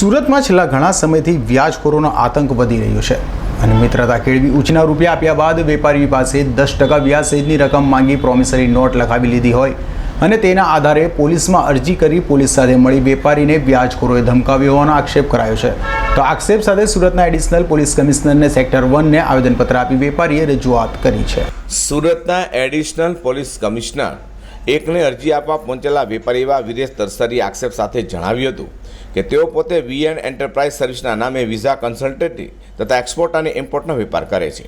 સુરતમાં છેલ્લા ઘણા સમયથી વ્યાજખોરોનો આતંક વધી રહ્યો છે અને મિત્રતા કેળવી ઉચના રૂપિયા આપ્યા બાદ વેપારી પાસે દસ ટકા વ્યાજ સહિતની રકમ માંગી પ્રોમિસરી નોટ લખાવી લીધી હોય અને તેના આધારે પોલીસમાં અરજી કરી પોલીસ સાથે મળી વેપારીને વ્યાજખોરોએ ધમકાવ્યો હોવાનો આક્ષેપ કરાયો છે. તો આક્ષેપ સાથે સુરતના એડિશનલ પોલીસ કમિશનરને સેક્ટર વનને આવેદનપત્ર આપી વેપારીએ રજૂઆત કરી છે. સુરતના એડિશનલ પોલીસ કમિશનર એકને અરજી આપવા પહોંચેલા વેપારી એવા વિરેશ તરસરી આક્ષેપ સાથે જણાવ્યું હતું કે તેઓ પોતે વીએન એન્ટરપ્રાઇઝ સર્વિસના નામે વિઝા કન્સલ્ટન્ટી તથા એક્સપોર્ટ અને ઇમ્પોર્ટનો વેપાર કરે છે.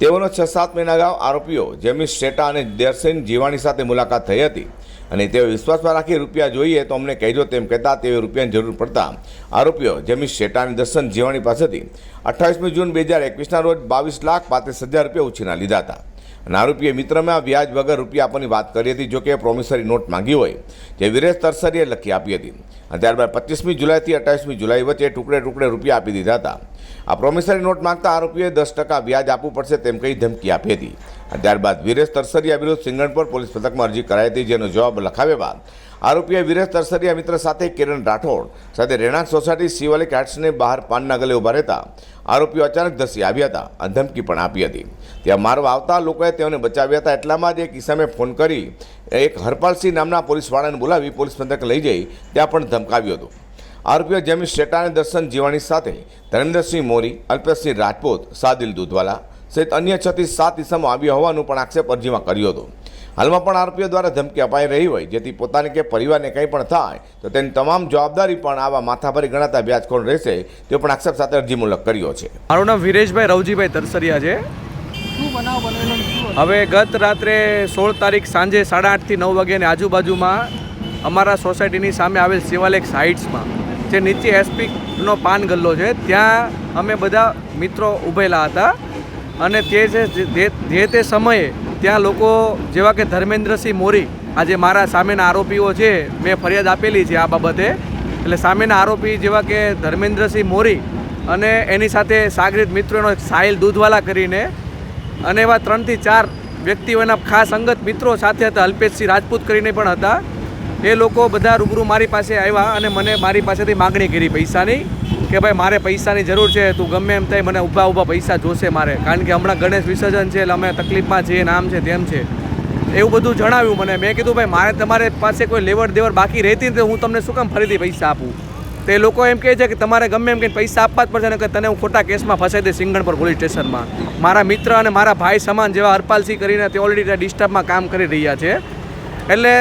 તેઓનો છ સાત મહિના અગાઉ આરોપીઓ જેમી શેટા અને દર્શન જીવાણી સાથે મુલાકાત થઈ હતી અને તેઓ વિશ્વાસમાં રાખી રૂપિયા જોઈએ તો અમને કહેજો તેમ કહેતા તેઓ રૂપિયાની જરૂર પડતા આરોપીઓ જેમી શેટા અને દર્શન જીવાણી પાસેથી અઠ્ઠાવીસમી જૂન બે હજાર એકવીસના રોજ બાવીસ લાખ પાંત્રીસ હજાર રૂપિયા ઉછીના લીધા હતા. અને આરોપીએ મિત્રમાં વ્યાજ વગર રૂપિયા આપવાની વાત કરી હતી, જોકે પ્રોમિસરી નોટ માંગી હોય, જે વિરેશ તરસરીએ લખી આપી હતી. અને ત્યારબાદ પચીસમી જુલાઈથી અઠ્ઠાવીસમી જુલાઈ વચ્ચે ટુકડે ટુકડે રૂપિયા આપી દીધા હતા. આ પ્રોમિસરી નોટ માંગતા આરોપીએ દસ ટકા વ્યાજ આપવું પડશે તેમ કહી ધમકી આપી હતી. ત્યારબાદ વિરેશ તરસરીયા વિરુદ્ધ સિંગણપુર પોલીસ મથકમાં અરજી કરાઈ હતી, જેનો જવાબ લખાવ્યા બાદ આરોપીએ વિરેશ તરસરિયા, મિત્ર સાથે કિરણ રાઠોડ સાથે રહેણાંક સોસાયટી શિવાલિક આર્ટ્સને બહાર પાનના ગલે ઊભા રહેતા આરોપીઓ અચાનક ધસી આવ્યા હતા અને ધમકી પણ આપી હતી. ત્યાં મારવા આવતા લોકોએ તેઓને બચાવ્યા હતા, એટલામાં જ એક ઈસામે ફોન કરી એક હરપાલસિંહ નામના પોલીસવાળાને બોલાવી પોલીસ મથક લઈ જઈ ત્યાં પણ ધમકાવ્યું હતું. આરોપીઓ જેમી શેટા દર્શન જીવાણી સાથે ધર્મેન્દ્રસિંહ મોરી, અલ્પેશસિંહ રાજપૂત, સાદિલ દૂધવાલા સહિત અન્ય છથી સાત ઇસમો આવ્યા હોવાનું પણ આક્ષેપ અરજીમાં કર્યો હતો. હાલમાં પણ આરોપીઓ દ્વારા ધમકી અપાઈ રહી હોય, જેથી પોતાને કે પરિવારને કંઈ પણ થાય, તો તેની તમામ જવાબદારી પણ આવા માથાભારી ગણાતા વ્યાજખોર રહેશે તે પણ આક્ષેપ સાથે અરજી મુલક કર્યો છે. મારું નામ વિરેશભાઈ રવજીભાઈ તરસરિયા છે. હવે ગત રાત્રે સોળ તારીખ સાંજે સાડા આઠથી નવ વાગ્યાની આજુબાજુમાં અમારા સોસાયટીની સામે આવેલ શિવાલેક સાઇટ્સમાં, જે નીચે એસપીનો પાન ગલ્લો છે, ત્યાં અમે બધા મિત્રો ઊભેલા હતા. અને તે જે તે સમયે ત્યાં લોકો, જેવા કે ધર્મેન્દ્રસિંહ મોરી, આજે મારા સામેના આરોપીઓ છે, મેં ફરિયાદ આપેલી છે આ બાબતે. એટલે સામેના આરોપી જેવા કે ધર્મેન્દ્રસિંહ મોરી અને એની સાથે સાગરીત મિત્રોનો સાહિલ દૂધવાલા કરીને અને એવા ત્રણથી ચાર વ્યક્તિઓ એના ખાસ અંગત મિત્રો સાથે હતા, અલ્પેશસિંહ રાજપૂત કરીને પણ હતા. એ લોકો બધા રૂબરૂ મારી પાસે આવ્યા અને મને મારી પાસેથી માગણી કરી પૈસાની કે ભાઈ, મારે પૈસાની જરૂર છે, તું ગમે એમ થાય, મને ઊભા ઊભા પૈસા જોશે મારે. કારણ કે હમણાં ગણેશ વિસર્જન છે, એટલે અમે તકલીફમાં છીએ, નામ છે, તેમ છે. એવું બધું જણાવ્યું મને. મેં કીધું, ભાઈ, મારે તમારે પાસે કોઈ લેવડ દેવડ બાકી રહેતી તો હું તમને શું કામ ફરીથી પૈસા આપું? તે લોકો એમ કહે છે કે, તમારે ગમે એમ કે પૈસા આપવા જ પડશે ને કે તને હું ખોટા કેસમાં ફસાઈ દે સિંગણપુર પોલીસ સ્ટેશનમાં. મારા મિત્ર અને મારા ભાઈ સમાન જેવા હરપાલસિંહ કરીને તે ઓલરેડી ડિસ્ટર્બમાં કામ કરી રહ્યા છે. એટલે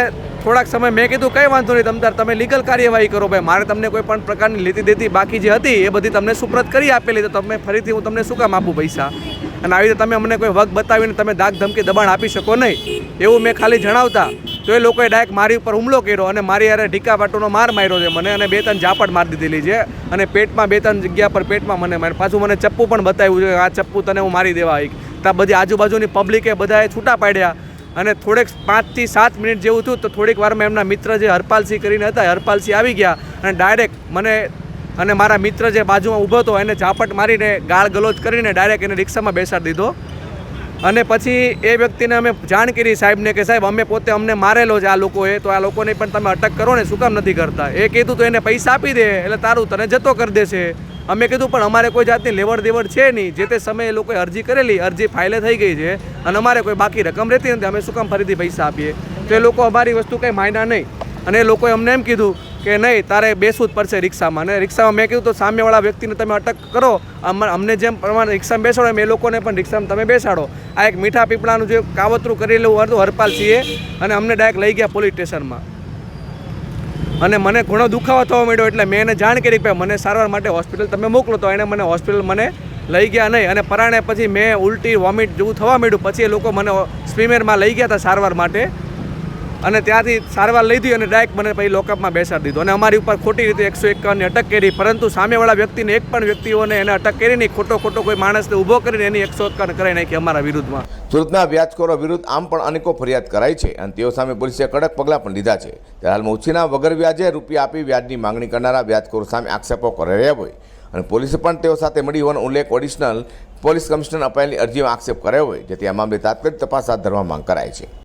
થોડાક સમય મેં કીધું, કંઈ વાંધો નહીં, તમતાર, તમે લીગલ કાર્યવાહી કરો ભાઈ. મારે તમને કોઈ પણ પ્રકારની લીધી દેતી બાકી જે હતી, એ બધી તમને સુપ્રત કરી આપેલી. તો તમે ફરીથી હું તમને શું કામ આપું પૈસા? અને આવી રીતે તમે અમને કોઈ વગ બતાવીને તમે દાગ ધમકી, દબાણ આપી શકો નહીં. એવું મેં ખાલી જણાવતા. તો એ લોકોએ ડાયરેક્ટ મારી ઉપર હુમલો કર્યો અને મારી યારે ઢીકા પાટોનો માર માર્યો છે. મને અને બે ત્રણ ઝાપટ મારી દીધેલી છે. અને પેટમાં બે ત્રણ જગ્યા પર પેટમાં મને માર પાછું મને ચપ્પુ પણ બતાવ્યું છે આ ચપ્પુ તને હું મારી દેવા આવી ત્યાં બધી આજુબાજુની પબ્લિકે બધાએ છૂટા પાડ્યા. અને થોડેક પાંચથી સાત મિનિટ જેવું થયું તો થોડીક વારમાં એમના મિત્ર જે હરપાલસિંહ કરીને હતા હરપાલસિંહ આવી ગયા અને ડાયરેક્ટ મને અને મારા મિત્ર જે બાજુમાં ઊભો હતો એને ઝાપટ મારીને ગાળ ગલોચ કરીને ડાયરેક્ટ એને રિક્ષામાં બેસાડી દીધો. અને પછી એ વ્યક્તિને અમે જાણ કરી સાહેબને કે સાહેબ, અમે પોતે અમને મારેલો છે આ લોકોએ, તો આ લોકોને પણ તમે અટક કરો ને, શું કામ નથી કરતા? એ કીધું તો એને પૈસા આપી દે, એટલે તારું તને જતો કરી દેશે. અમે કીધું, પણ અમારે કોઈ જાતની લેવડ દેવડ છે નહીં. જે તે સમયે એ લોકોએ અરજી કરેલી, અરજી ફાઇલે થઈ ગઈ છે અને અમારે કોઈ બાકી રકમ રહેતી નથી. અમે શું કામ ફરીથી પૈસા આપીએ? તો એ લોકો અમારી વસ્તુ કંઈ માયના નહીં. અને એ લોકોએ અમને એમ કીધું કે, નહીં, તારે બેસવું જ પડશે રિક્ષામાં. અને રિક્ષામાં મેં કીધું, તો સામેવાળા વ્યક્તિને તમે અટક કરો. અમ- અમને જેમ પ્રમાણે રિક્ષામાં બેસાડો, એમ એ લોકોને પણ રિક્ષામાં તમે બેસાડો. આ એક મીઠા પીપળાનું જે કાવતરું કરેલું હતું, હરપાલસિંહે, અને અમને ડાયરેક્ટ લઈ ગયા પોલીસ સ્ટેશનમાં. અને મને ઘણો દુખાવો થવા માંડ્યો એટલે મેં એને જાણ કરી કે મને સારવાર માટે હોસ્પિટલ તમે મોકલો. તો એણે મને હોસ્પિટલ મને લઈ ગયા નહીં. અને પરાણે પછી મેં ઉલટી વોમિટ જેવું થવા માંડ્યું. પછી એ લોકો મને સ્વિમેરમાં લઈ ગયા હતા સારવાર માટે. અને ત્યાંથી સારવાર લીધી અને ડાયરેક્ટ મને પછી લોકઅપમાં બેસાડી દીધો. અને અમારી ઉપર ખોટી રીતે એકસો એકાવનની અટક કરી. પરંતુ સામેવાળા વ્યક્તિને એક પણ વ્યક્તિઓને એને અટક કરી નહીં. ખોટો ખોટો કોઈ માણસને ઊભો કરીને એની એકસો એકાવન કરાવી નાખી અમારા વિરુદ્ધમાં. સુરતના વ્યાજખોરો વિરુદ્ધ આમ પણ અનેકો ફરિયાદ કરાઈ છે. અને તેઓ સામે પોલીસે કડક પગલાં પણ લીધા છે. ત્યારે હાલમાં ઉછીના વગર વ્યાજે રૂપિયા આપી વ્યાજની માંગણી કરનારા વ્યાજખોરો સામે આક્ષેપો કરી રહ્યા હોય. અને પોલીસે પણ તેઓ સાથે મળી હોવાનો ઉલ્લેખ ઓડિશનલ પોલીસ કમિશનર અપાયેલી અરજીમાં આક્ષેપ કર્યો હોય, જેથી આ મામલે તાત્કાલિક તપાસ હાથ ધરવા માંગ કરાઈ છે.